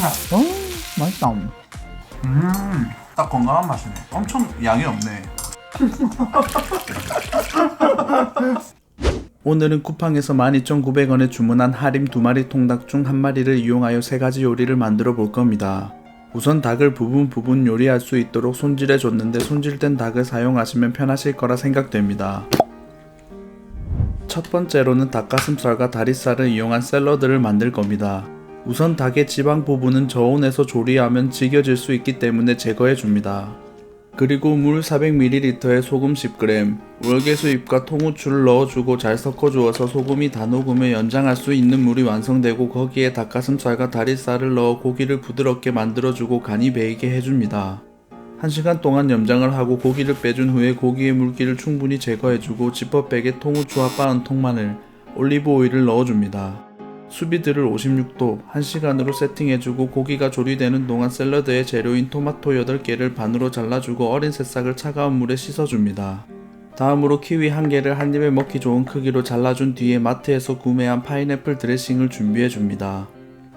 맛있다. 음, 맛있다. 음, 딱 건강한 맛이네. 엄청 양이 없네. 오늘은 쿠팡에서 12,900원에 주문한 하림 두 마리 통닭 중 한 마리를 이용하여 세 가지 요리를 만들어 볼 겁니다. 우선 닭을 부분 부분 요리할 수 있도록 손질해 줬는데 손질된 닭을 사용하시면 편하실 거라 생각됩니다. 첫 번째로는 닭가슴살과 다리살을 이용한 샐러드를 만들 겁니다. 우선 닭의 지방 부분은 저온에서 조리하면 질겨질 수 있기 때문에 제거해 줍니다. 그리고 물 400ml에 소금 10g, 월계수잎과 통후추를 넣어주고 잘 섞어 주어서 소금이 다 녹으면 연장할 수 있는 물이 완성되고 거기에 닭가슴살과 다리살을 넣어 고기를 부드럽게 만들어주고 간이 배이게 해줍니다. 1시간 동안 염장을 하고 고기를 빼준 후에 고기의 물기를 충분히 제거해주고 지퍼백에 통후추와 빻은 통마늘, 올리브 오일을 넣어줍니다. 수비드를 56도 1시간으로 세팅해주고 고기가 조리되는 동안 샐러드의 재료인 토마토 8개를 반으로 잘라주고 어린 새싹을 차가운 물에 씻어줍니다. 다음으로 키위 한 개를 한 입에 먹기 좋은 크기로 잘라준 뒤에 마트에서 구매한 파인애플 드레싱을 준비해 줍니다.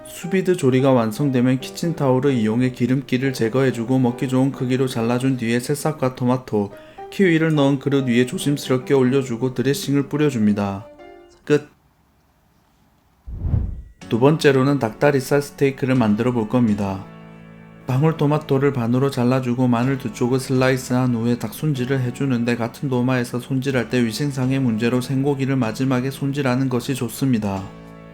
수비드 조리가 완성되면 키친타올을 이용해 기름기를 제거해주고 먹기 좋은 크기로 잘라준 뒤에 새싹과 토마토, 키위를 넣은 그릇 위에 조심스럽게 올려주고 드레싱을 뿌려줍니다. 끝! 두 번째로는 닭다리살 스테이크를 만들어 볼 겁니다. 방울토마토를 반으로 잘라주고 마늘 두 쪽을 슬라이스한 후에 닭 손질을 해주는데 같은 도마에서 손질할 때 위생상의 문제로 생고기를 마지막에 손질하는 것이 좋습니다.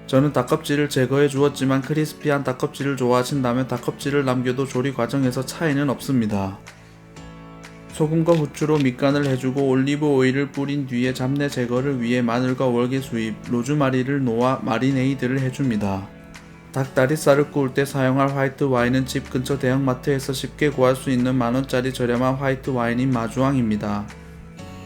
저는 닭껍질을 제거해 주었지만 크리스피한 닭껍질을 좋아하신다면 닭껍질을 남겨도 조리 과정에서 차이는 없습니다. 소금과 후추로 밑간을 해주고 올리브 오일을 뿌린 뒤에 잡내 제거를 위해 마늘과 월계수잎, 로즈마리를 놓아 마리네이드를 해줍니다. 닭다리살을 구울 때 사용할 화이트 와인은 집 근처 대형마트에서 쉽게 구할 수 있는 만원짜리 저렴한 화이트 와인인 마주왕입니다.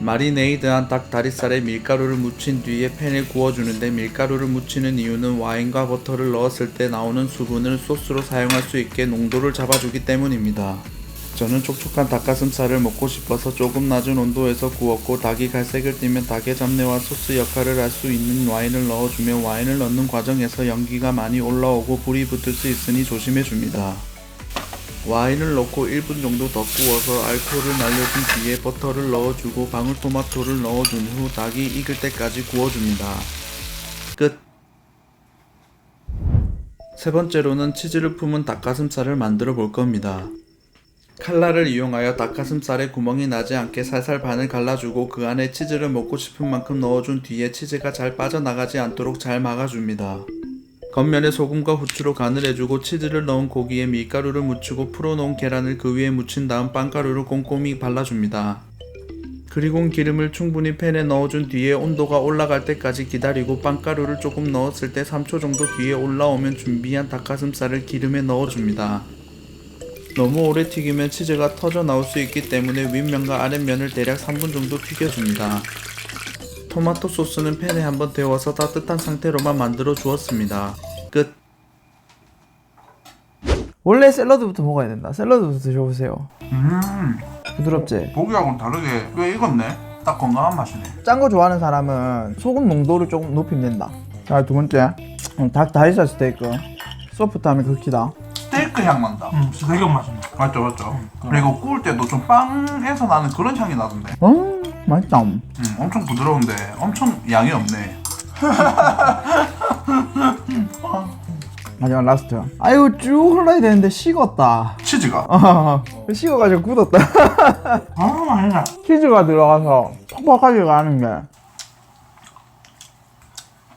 마리네이드한 닭다리살에 밀가루를 묻힌 뒤에 팬에 구워주는데 밀가루를 묻히는 이유는 와인과 버터를 넣었을 때 나오는 수분을 소스로 사용할 수 있게 농도를 잡아주기 때문입니다. 저는 촉촉한 닭가슴살을 먹고 싶어서 조금 낮은 온도에서 구웠고 닭이 갈색을 띠면 닭의 잡내와 소스 역할을 할 수 있는 와인을 넣어주며 와인을 넣는 과정에서 연기가 많이 올라오고 불이 붙을 수 있으니 조심해 줍니다. 와인을 넣고 1분 정도 더 구워서 알코올을 날려준 뒤에 버터를 넣어주고 방울토마토를 넣어준 후 닭이 익을 때까지 구워줍니다. 끝! 세 번째로는 치즈를 품은 닭가슴살을 만들어 볼 겁니다. 칼날을 이용하여 닭가슴살에 구멍이 나지 않게 살살 반을 갈라주고 그 안에 치즈를 먹고 싶은 만큼 넣어준 뒤에 치즈가 잘 빠져나가지 않도록 잘 막아줍니다. 겉면에 소금과 후추로 간을 해주고 치즈를 넣은 고기에 밀가루를 묻히고 풀어놓은 계란을 그 위에 묻힌 다음 빵가루를 꼼꼼히 발라줍니다. 그리고 기름을 충분히 팬에 넣어준 뒤에 온도가 올라갈 때까지 기다리고 빵가루를 조금 넣었을 때 3초 정도 뒤에 올라오면 준비한 닭가슴살을 기름에 넣어줍니다. 너무 오래 튀기면 치즈가 터져 나올 수 있기 때문에 윗면과 아랫면을 대략 3분 정도 튀겨줍니다. 토마토 소스는 팬에 한번 데워서 따뜻한 상태로만 만들어 주었습니다. 끝. 원래 샐러드부터 먹어야 된다. 샐러드부터 드셔보세요. 음, 부드럽지? 고기하고는 다르게 꽤 익었네. 딱 건강한 맛이네. 짠 거 좋아하는 사람은 소금 농도를 조금 높이면 된다. 자, 두 번째. 음, 닭 다리살 스테이크. 소프트함이 극히다. 스테이크 향 난다. 음, 되게 맛있네. 맞죠, 맞죠. 그리고 구울 때도 좀 빵에서 나는 그런 향이 나던데. 음, 맛있다. 음, 엄청 부드러운데 엄청 양이 없네. 마지막 라스트. 아, 이거 쭉 흘러야 되는데 식었다. 치즈가. 어, 식어가지고 굳었다. 아, 맛있다. 치즈가 들어가서 퍽퍽하지가 않은 게